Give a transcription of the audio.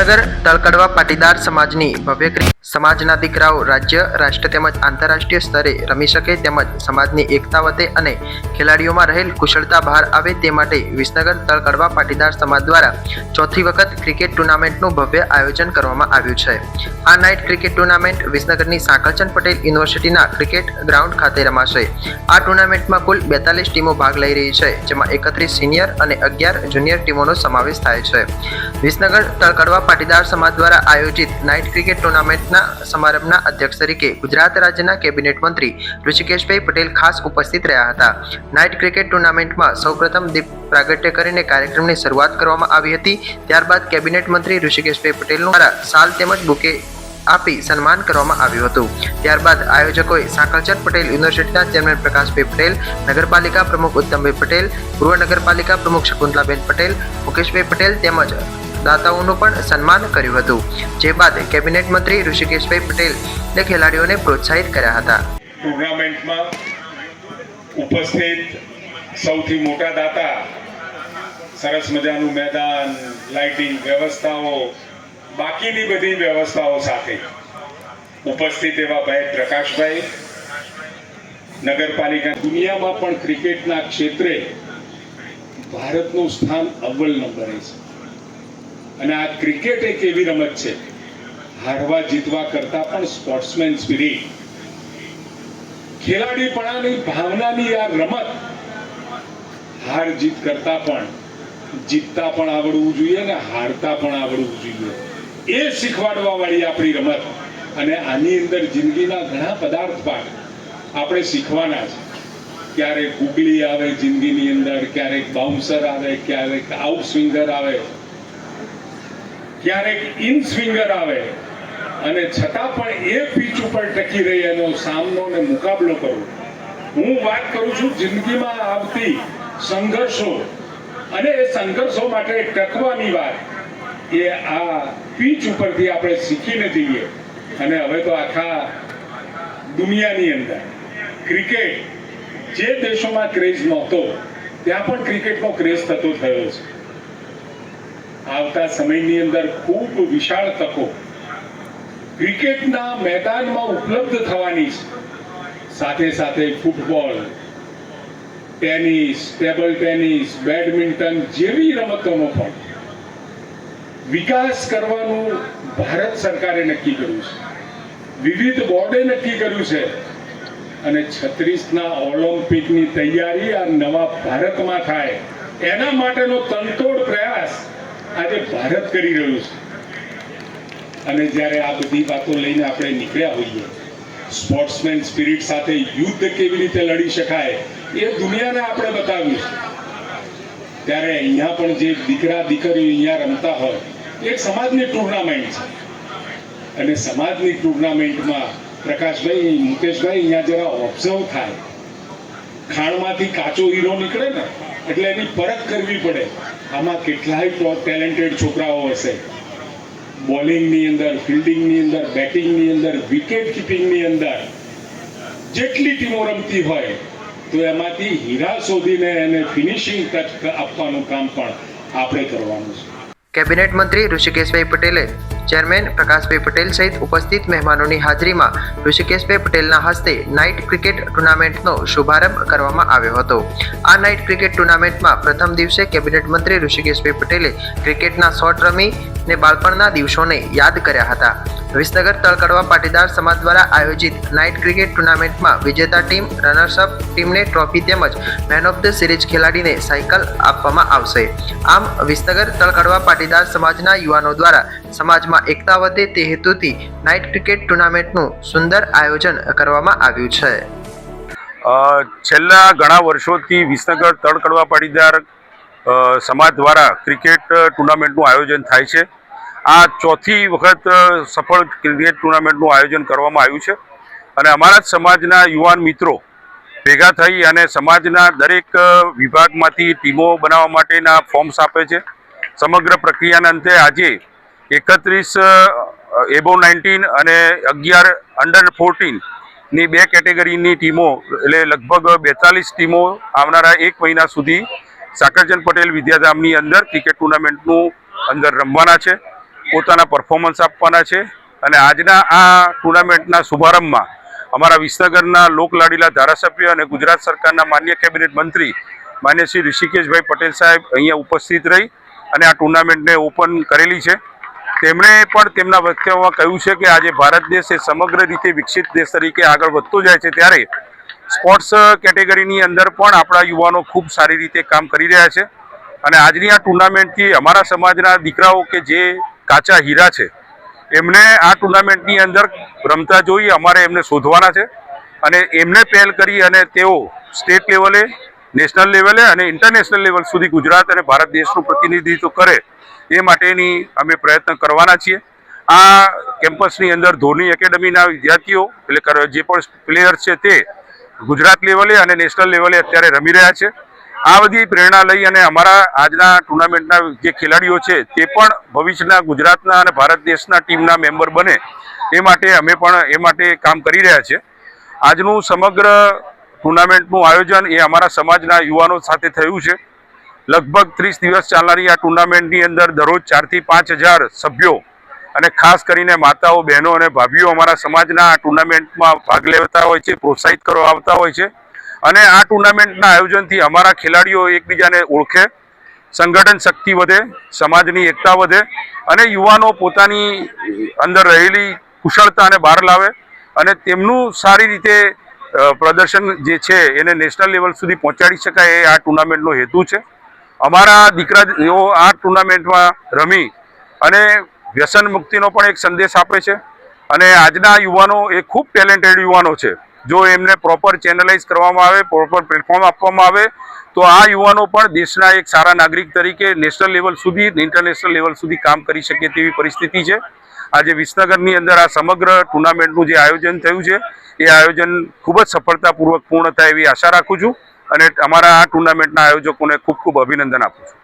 વિસનગર તળકડવા પાટીદાર સમાજની ભવ્ય સમાજના દીકરાઓ રાજ્ય, રાષ્ટ્ર તેમજ આંતરરાષ્ટ્રીય સ્તરે રમી શકે તેમજ સમાજની એકતા વધે અને ખેલાડીઓમાં રહેલ કુશળતા બહાર આવે તે માટે વિસનગર તળકડવા પાટીદાર સમાજ દ્વારા ચોથી વખત ક્રિકેટ ટુર્નામેન્ટનું ભવ્ય આયોજન કરવામાં આવ્યું છે. આ નાઇટ ક્રિકેટ ટુર્નામેન્ટ વિસનગરની સાંકળચંદ પટેલ યુનિવર્સિટીના ક્રિકેટ ગ્રાઉન્ડ ખાતે રમાશે. આ ટુર્નામેન્ટમાં કુલ બેતાલીસ ટીમો ભાગ લઈ રહી છે, જેમાં એકત્રીસ સિનિયર અને અગિયાર જુનિયર ટીમોનો સમાવેશ થાય છે. વિસનગર તળકડવા પાટીદાર સમાજ દ્વારા આયોજિત નાઇટ ક્રિકેટ ટુર્નામેન્ટના સમારંભના અધ્યક્ષ તરીકે ગુજરાત રાજ્યના કેબિનેટ મંત્રી ઋષિકેશભાઈ પટેલ ખાસ ઉપસ્થિત રહ્યા હતા. નાઇટ ક્રિકેટ ટુર્નામેન્ટમાં સૌપ્રથમ દીપ પ્રાગટ્ય કરીને કાર્યક્રમની શરૂઆત કરવામાં આવી હતી. ત્યારબાદ કેબિનેટ મંત્રી ઋષિકેશભાઈ પટેલનું દ્વારા સાલ તેમજ બુકે આપી સન્માન કરવામાં આવ્યું હતું. ત્યારબાદ આયોજકોએ સાંકળચંદ પટેલ યુનિવર્સિટીના ચેરમેન પ્રકાશભાઈ પટેલ, નગરપાલિકા પ્રમુખ ઉત્તમભાઈ પટેલ પૂર્વ નગરપાલિકા પ્રમુખ શકુંતલાબેન પટેલ, મુકેશભાઈ પટેલ તેમજ દાતાઓનું પણ સન્માન કર્યું હતું, જે બાદ કેબિનેટ મંત્રી ઋષિકેશભાઈ પટેલે ખેલાડીઓને પ્રોત્સાહિત કર્યા હતા. ટુર્નામેન્ટમાં ઉપસ્થિત સૌથી મોટા દાતા, સરસ મજાનું મેદાન, લાઇટિંગ વ્યવસ્થાઓ, બાકીની બધી વ્યવસ્થાઓ સાથે ઉપસ્થિત એવા ભાઈ પ્રકાશભાઈ, નગરપાલિકા દુનિયામાં પણ ક્રિકેટના ક્ષેત્રે ભારતનું સ્થાન અવ્વલ નંબરે છે. અને આ ક્રિકેટ એક એવી રમત છે. હારવા જીતવા કરતા પણ સ્પોર્ટ્સમેન સ્પિરિટ ખેલાડીપણાની ભાવનાની આ રમત, હાર જીત કરતા પણ, જીતતા પણ આવડવું જોઈએ અને હારતા પણ આવડવું જોઈએ. એ શીખવાડવા વાળી આપણી રમત અને આની અંદર જિંદગીના ઘણા પદાર્થ પાઠ આપણે શીખવાના છે. ક્યારેક ગુગલી આવે જિંદગીની અંદર, ક્યારેક બાઉન્સર આવે, ક્યારેક આઉટ સ્વિંગર આવે. ક્યારેક ઇન સ્વિંગર આવે અને છતાં પણ એ પીચ ઉપર ટકી રહી એનો સામનો ને મુકાબલો કરવો. હું વાત કરું છું જિંદગીમાં આવતી સંઘર્ષો અને એ સંઘર્ષો માટે ટકવાની વાત એ આ પીચ ઉપરથી આપણે શીખીને જઈએ. અને હવે તો આખા દુનિયાની અંદર ક્રિકેટ જે દેશોમાં ક્રેઝ નહોતો, ત્યાં પણ ક્રિકેટનો ક્રેઝ થતો થયો છે. આવતા સમયની અંદર ખૂબ વિશાળ તકો ક્રિકેટના મેદાનમાં ઉપલબ્ધ થવાની છે. સાથે સાથે football, tennis, table tennis, badminton જેવી રમતોનો પણ વિકાસ કરવાનું ભારત સરકારે નક્કી કર્યું છે. વિવિધ બોર્ડે નક્કી કર્યું છે અને છત્રીસના ઓલિમ્પિકની તૈયારી આ નવા ભારતમાં થાય એના માટેનો તનતોડ પ્રયાસ આજે ભારત કરી રહ્યું છે. અને જ્યારે આ બધી વાતો લઈને આપણે નીકળ્યા હોઈએ સ્પોર્ટ્સમેન સ્પિરિટ સાથે યુદ્ધ કેવી રીતે લડી શકાય એ દુનિયાને આપણે બતાવ્યું છે. ત્યારે અહીંયા પણ જે દીકરા દીકરીઓ અહીંયા રમતા હોય, એ સમાજની ટુર્નામેન્ટ છે. અને સમાજની ટુર્નામેન્ટમાં પ્રકાશભાઈ, મુકેશભાઈ અહીંયા જરા ઓબ્ઝર્વ થાય. ખાણમાંથી કાચો હીરો નીકળે ને, એટલે એની પરખ કરવી પડે. આમાં કેટલાય ટેલેન્ટેડ છોકરાઓ હશે. બોલિંગની અંદર ફિલ્ડિંગની અંદર બેટિંગની અંદર વિકેટ કીપિંગની અંદર. જેટલી ટીમો રમતી હોય, તો એમાંથી હીરા શોધીને એને ફિનિશિંગ ટચ આપવાનું કામ પણ આપણે કરવાનું છે. કેબિનેટ મંત્રી ઋષિકેશભાઈ પટેલે ચેરમેન પ્રકાશભાઈ પટેલ સહિત ઉપસ્થિત મહેમાનોની હાજરીમાં ઋષિકેશભાઈ પટેલના હસ્તે નાઇટ ક્રિકેટ ટુર્નામેન્ટનો શુભારંભ કરવામાં આવ્યો હતો. આ નાઇટ ક્રિકેટ ટુર્નામેન્ટમાં પ્રથમ દિવસે કેબિનેટ મંત્રી ઋષિકેશભાઈ પટેલે ક્રિકેટના શોટ રમી ને બાળપણના દિવસોને યાદ કર્યા હતા. વિસનગર તળકડવા પાટીદાર સમાજ દ્વારા આયોજિત નાઇટ ક્રિકેટ ટુર્નામેન્ટમાં વિજેતા ટીમ, રનર્સઅપ ટીમને ટ્રોફી તેમજ મેન ઓફ ધ સિરીઝ ખેલાડીને સાયકલ આપવામાં આવશે. આમ, વિસનગર તળકડવા પાટીદાર સમાજના યુવાનો દ્વારા સમાજમાં એકતા વધે તે હેતુથી નાઇટ ક્રિકેટ ટુર્નામેન્ટનું સુંદર આયોજન કરવામાં આવ્યું છે. છેલ્લા ઘણા વર્ષોથી વિસનગર તળકડવા પાટીદાર સમાજ દ્વારા ક્રિકેટ ટુર્નામેન્ટનું આયોજન થાય છે. આ ચોથી વખત સફળ ક્રિકેટ ટુર્નામેન્ટનું આયોજન કરવામાં આવ્યું છે. અને અમારા જ સમાજના યુવાન મિત્રો ભેગા થઈ અને સમાજના દરેક વિભાગમાંથી ટીમો બનાવવા માટેના ફોર્મ્સ આપે છે. સમગ્ર પ્રક્રિયાના અંતે આજે એકત્રીસ એબો નાઇન્ટીન અને અગિયાર અંડર ફોર્ટીનની બે કેટેગરીની ટીમો, એટલે લગભગ બેતાલીસ ટીમો આવનારા એક મહિના સુધી સાકરચંદ પટેલ વિદ્યાધામની અંદર ક્રિકેટ ટુર્નામેન્ટનું અંદર રમવાના છે, પોતાના પરફોર્મન્સ આપવાના છે અને આજના આ ટુર્નામેન્ટના શુભારંભમાં અમારા વિસનગરના લોકલાડીલા ધારાસભ્ય અને ગુજરાત સરકારના માન્ય કેબિનેટ મંત્રી માન્ય શ્રી ઋષિકેશભાઈ પટેલ સાહેબ અહીંયા ઉપસ્થિત રહી અને આ ટુર્નામેન્ટને ઓપન કરેલી છે. તેમણે પણ તેમના વક્તવ્યમાં કહ્યું છે કે આજે ભારત દેશ એ સમગ્ર રીતે વિકસિત દેશ તરીકે આગળ વધતો જાય છે ત્યારે સ્પોર્ટ્સ કેટેગરીની અંદર પણ આપણા યુવાનો ખૂબ સારી રીતે કામ કરી રહ્યા છે. અને આજની આ ટુર્નામેન્ટથી અમારા સમાજના દીકરાઓ કે જે કાચા હીરા છે, એમને આ ટુર્નામેન્ટની અંદર રમતા જોઈ અમારે એમને શોધવાના છે. અને એમને પહેલ કરી અને તેઓ સ્ટેટ લેવલે, નેશનલ લેવલે અને ઇન્ટરનેશનલ લેવલ સુધી ગુજરાત અને ભારત દેશનું પ્રતિનિધિત્વ કરે એ માટેની અમે પ્રયત્ન કરવાના છીએ. આ કેમ્પસની અંદર ધોની એકેડમીના વિદ્યાર્થીઓ, એટલે જે પણ પ્લેયર છે તે ગુજરાત લેવલે અને નેશનલ લેવલે અત્યારે રમી રહ્યા છે. આ બધી પ્રેરણા લઈ અને અમારા આજના ટુર્નામેન્ટના જે ખેલાડીઓ છે તે પણ ભવિષ્યના ગુજરાતના અને ભારત દેશના ટીમના મેમ્બર બને. એ માટે અમે પણ એ માટે કામ કરી રહ્યા છીએ આજનું સમગ્ર ટુર્નામેન્ટનું આયોજન એ અમારા સમાજના યુવાનો સાથે થયું છે. લગભગ ત્રીસ દિવસ ચાલનારી આ ટુર્નામેન્ટની અંદર દરરોજ ચારથી પાંચ હજાર સભ્યો અને ખાસ કરીને માતાઓ, બહેનો અને ભાભીઓ અમારા સમાજના આ ટુર્નામેન્ટમાં ભાગ લેતા હોય છે, પ્રોત્સાહિત કરવા આવતા હોય છે. અને આ ટુર્નામેન્ટના આયોજનથી અમારા ખેલાડીઓ એકબીજાને ઓળખે, સંગઠન શક્તિ વધે, સમાજની એકતા વધે અને યુવાનો પોતાની અંદર રહેલી કુશળતાને બહાર લાવે અને તેમનું સારી રીતે પ્રદર્શન જે છે એને નેશનલ લેવલ સુધી પહોંચાડી શકાય એ આ ટુર્નામેન્ટનો હેતુ છે. અમારા દીકરાઓ આ ટુર્નામેન્ટમાં રમી અને વ્યસન મુક્તિનો પણ એક સંદેશ આપે છે અને આજના યુવાનો એ ખૂબ ટેલેન્ટેડ યુવાનો છે. જો એમને પ્રોપર ચેનલાઇઝ કરવામાં આવે, પ્રોપર પ્લેટફોર્મ આપવામાં આવે, તો આ યુવાનો પણ દેશના એક સારા નાગરિક તરીકે નેશનલ લેવલ સુધી, ઇન્ટરનેશનલ લેવલ સુધી કામ કરી શકે તેવી પરિસ્થિતિ છે. આજે વિસનગરની અંદર આ સમગ્ર ટુર્નામેન્ટનું જે આયોજન થયું છે, એ આયોજન ખૂબ જ સફળતાપૂર્વક પૂર્ણ થાય એવી આશા રાખું છું. અને અમારા આ ટુર્નામેન્ટના આયોજકોને ખૂબ ખૂબ અભિનંદન આપું છું.